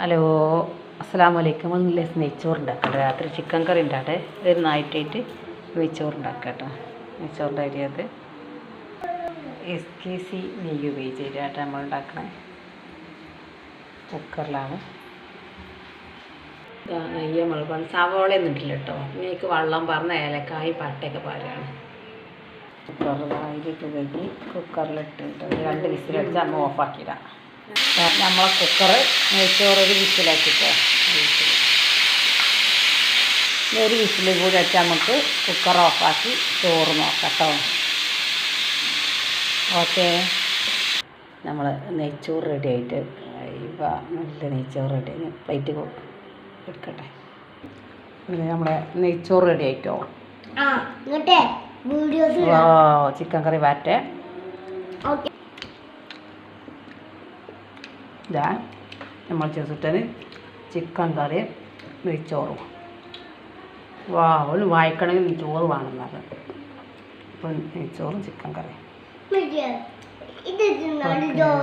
Hello അസ്സാം വലൈക്കും ഒന്നില്ലേ നെയ്ച്ചോറ് ഉണ്ടാക്കട്ടെ രാത്രി ചിക്കൻ കറി ഉണ്ടാകട്ടെ ഒരു നൈറ്റായിട്ട് നെയ്ച്ചോറ് ഉണ്ടാക്കട്ടെ നെയ്ച്ചോറിന്റെ അരിയത് എസ് കെ സി നെയ്യ് ഉപയോഗിച്ചിട്ടാണ് നമ്മൾ ഉണ്ടാക്കണേ കുക്കറിലാണ്. നെയ്യ് നമ്മൾ പറഞ്ഞ സവോളയൊന്നും ഇട്ടില്ല കേട്ടോ. നെയ്ക്ക് വെള്ളം പറഞ്ഞ ഏലക്കായി പട്ടയൊക്കെ പാരാണ്. കുക്കറിലായിട്ട് കഴുകി കുക്കറിലിട്ടിട്ട് ഒരു രണ്ട് വിസിലടിച്ച് നമ്മൾ ഓഫാക്കിയിടാം. നമ്മളെ കുക്കർ നെയ്ച്ചോറൊരു വിസിലാക്കിട്ടോ ഒരു വിസിൽ കൂടി വെച്ചാൽ നമുക്ക് കുക്കർ ഓഫാക്കി ചോറ് നോക്കാം കേട്ടോ ഓക്കെ. നമ്മൾ നെയ്ച്ചോറ് റെഡി ആയിട്ട് ഇവ നല്ല നെയ്ച്ചോറ് റെഡി പ്ലേറ്റ് എടുക്കട്ടെ. പിന്നെ നമ്മുടെ നെയ്ച്ചോറ് റെഡി ആയിട്ടോ? ചിക്കൻ കറി വാറ്റേ ഓക്കെ. ഇതാ നമ്മൾ ചേർത്തിട്ടത് ചിക്കൻ കറി നെയ്ച്ചോറും. വാ ഒന്ന് വായിക്കണമെങ്കിൽ ചോറ് വേണം പറഞ്ഞത് അപ്പം നെയ്ച്ചോറും ചിക്കൻ കറി.